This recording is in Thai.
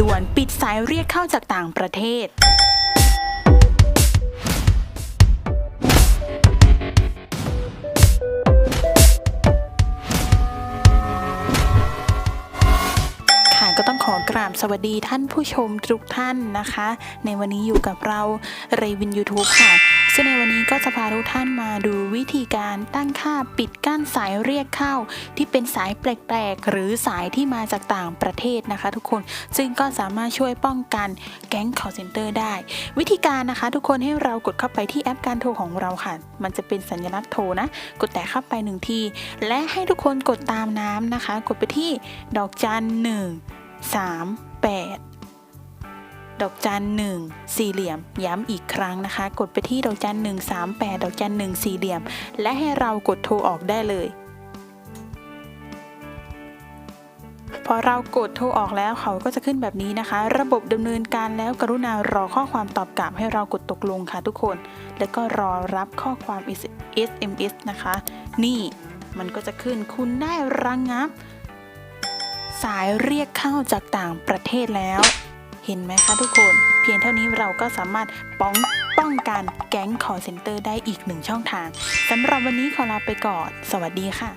ด่วนปิดสายเรียกเข้าจากต่างประเทศ ค่ะก็ต้องขอกราบสวัสดีท่านผู้ชมทุกท่านนะคะ ในวันนี้อยู่กับเราเรวิน YouTube ค่ะ ก็จะพาทุกท่านมาดูวิธีการตั้งค่าปิดกั้นสายเรียกเข้า ที่เป็นสายแปลกๆ หรือสายที่มาจากต่างประเทศนะคะทุกคนซึ่งก็สามารถช่วยป้องกันแก๊ง call center ได้ วิธีการนะคะ ทุกคนให้เรากดเข้าไปที่แอปการโทรของเราค่ะ มันจะเป็นสัญลักษณ์โทรนะ กดแตะเข้าไปหนึ่งที และให้ทุกคนกดตามน้ำนะคะ กดไปที่ดอกจันหนึ่งสามแปด ดอกจันหนึ่งสี่เหลี่ยม ย้ำอีกครั้งนะคะ กดไปที่ดอกจันหนึ่งสามแปดดอกจันหนึ่งสี่เหลี่ยม และให้เรากดโทรออกได้เลย พอเรากดโทรออกแล้วเขาก็จะขึ้นแบบนี้นะคะ ระบบดำเนินการแล้วกรุณารอข้อความตอบกลับให้เรากดตกลงค่ะทุกคน แล้วก็รอรับข้อความ SMS นะคะ นี่มันก็จะขึ้นคุณได้ระงงับ สายเรียกเข้าจากต่างประเทศแล้ว เห็นไหมคะทุกคน เพียงเท่านี้เราก็สามารถป้องป้องกันแก๊งคอเซ็นเตอร์ได้อีกหนึ่งช่องทางสำหรับวันนี้ขอลาไปก่อน สวัสดีค่ะ